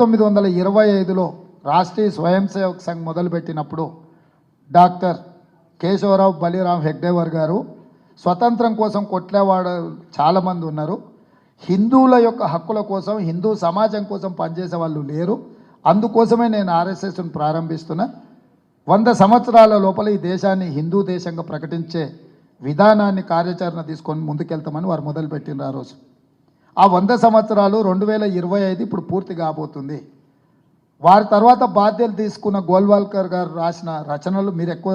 పంతొమ్మిది వందల ఇరవై ఐదులో రాష్ట్రీయ స్వయం సేవక్ సంఘ్ మొదలుపెట్టినప్పుడు డాక్టర్ కేశవరావు బలిరామ్ హెగ్డేవర్ గారు స్వతంత్రం కోసం కొట్లేవాడు చాలామంది ఉన్నారు. హిందువుల యొక్క హక్కుల కోసం హిందూ సమాజం కోసం పనిచేసే వాళ్ళు లేరు. అందుకోసమే నేను ఆర్ఎస్ఎస్ను ప్రారంభిస్తున్నా. వంద సంవత్సరాల లోపల ఈ దేశాన్ని హిందూ దేశంగా ప్రకటించే విధానాన్ని కార్యాచరణ తీసుకొని ముందుకెళ్తామని వారు మొదలుపెట్టినారు ఆ రోజు. ఆ వంద సంవత్సరాలు రెండు వేల ఇరవై ఐదు ఇప్పుడు పూర్తి కాబోతుంది. వారి తర్వాత బాధ్యతలు తీసుకున్న గోల్వాల్కర్ గారు రాసిన రచనలు మీరు ఎక్కువ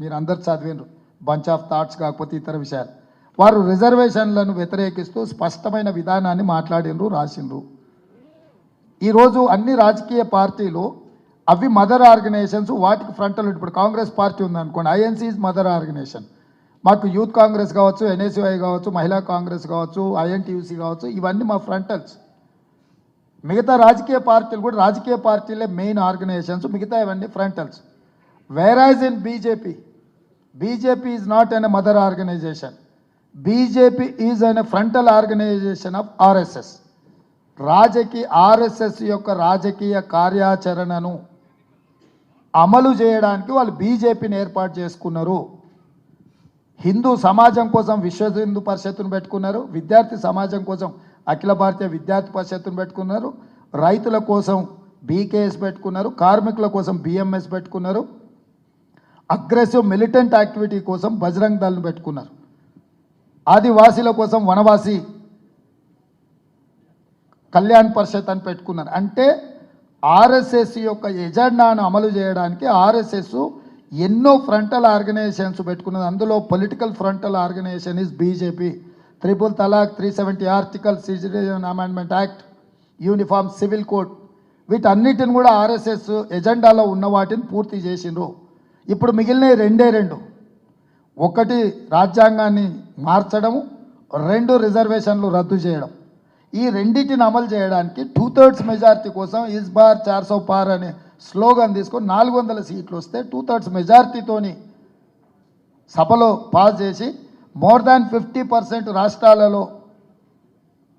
మీరు అందరు చదివినారు బంచ్ ఆఫ్ థాట్స్ కాకపోతే ఇతర విషయాలు. వారు రిజర్వేషన్లను వ్యతిరేకిస్తూ స్పష్టమైన విధానాన్ని మాట్లాడినరు రాసిండ్రు. ఈరోజు అన్ని రాజకీయ పార్టీలు అవి మదర్ ఆర్గనైజేషన్స్ వాటికి ఫ్రంటల్ ఇప్పుడు కాంగ్రెస్ పార్టీ ఉందనుకోండి ఐఎన్సీ ఇస్ మదర్ ఆర్గనైజేషన్. మాకు యూత్ కాంగ్రెస్ కావచ్చు ఎన్ఎస్యుఐ కావచ్చు మహిళా కాంగ్రెస్ కావచ్చు ఐఎన్టీయూసీ కావచ్చు ఇవన్నీ మా ఫ్రంటల్స్ మిగతా రాజకీయ పార్టీలు కూడా రాజకీయ పార్టీలే మెయిన్ ఆర్గనైజేషన్స్ మిగతా ఇవన్నీ frontals whereas in BJP BJP is not a mother organisation BJP is a frontal organisation of RSS రాజకీయ ఆర్ఎస్ఎస్ యొక్క రాజకీయ కార్యాచరణను అమలు చేయడానికి వాళ్ళు బీజేపీని ఏర్పాటు చేసుకున్నారు. హిందూ సమాజం కోసం విశ్వ హిందూ పరిషత్తును పెట్టుకున్నారు. విద్యార్థి సమాజం కోసం అఖిల భారతీయ విద్యార్థి పరిషత్తును పెట్టుకున్నారు. రైతుల కోసం బీకేఎస్ పెట్టుకున్నారు. కార్మికుల కోసం బిఎంఎస్ పెట్టుకున్నారు. అగ్రెసివ్ మిలిటెంట్ యాక్టివిటీ కోసం బజరంగ్ దళ్ను పెట్టుకున్నారు. ఆదివాసీల కోసం వనవాసి కళ్యాణ్ పరిషత్ అని పెట్టుకున్నారు. అంటే ఆర్ఎస్ఎస్ యొక్క ఎజెండాను అమలు చేయడానికి ఆర్ఎస్ఎస్ ఎన్నో ఫ్రంటల్ ఆర్గనైజేషన్స్ పెట్టుకున్నది. అందులో political frontal organisation is BJP triple talaq three seventy article citizen amendment act uniform civil code వీటన్నిటిని కూడా ఆర్ఎస్ఎస్ ఎజెండాలో ఉన్న వాటిని పూర్తి చేసిండ్రు. ఇప్పుడు మిగిలిన రెండే రెండు. ఒకటి రాజ్యాంగాన్ని మార్చడము రెండు రిజర్వేషన్లు రద్దు చేయడం. ఈ రెండింటిని అమలు చేయడానికి టూ థర్డ్స్ మెజార్టీ కోసం ఇస్ బార్ చార్సో పార్ అనే స్లోగన్ తీసుకొని నాలుగు వందల సీట్లు వస్తే టూ థర్డ్స్ మెజార్టీతోని సభలో పాస్ చేసి మోర్ దాన్ ఫిఫ్టీ పర్సెంట్ రాష్ట్రాలలో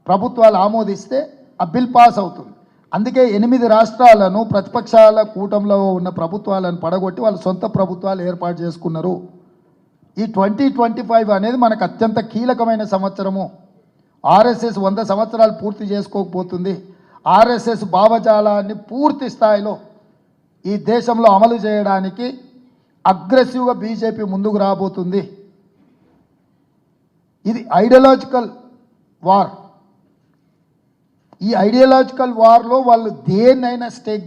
ప్రభుత్వాలు ఆమోదిస్తే ఆ బిల్ పాస్ అవుతుంది. అందుకే ఎనిమిది రాష్ట్రాలను ప్రతిపక్షాల కూటంలో ఉన్న ప్రభుత్వాలను పడగొట్టి వాళ్ళ సొంత ప్రభుత్వాలు ఏర్పాటు చేసుకున్నారు. ఈ ట్వంటీ ట్వంటీ ఫైవ్ అనేది మనకు అత్యంత కీలకమైన సంవత్సరము. ఆర్ఎస్ఎస్ వంద సంవత్సరాలు పూర్తి చేసుకోకపోతుంది. ఆర్ఎస్ఎస్ భావజాలాన్ని పూర్తి స్థాయిలో ఈ దేశంలో అమలు చేయడానికి అగ్రెసివ్గా బీజేపీ ముందుకు రాబోతుంది. ఇది ఐడియలాజికల్ వార్. ఈ ఐడియలాజికల్ వార్లో వాళ్ళు దేన్నైనా స్టేక్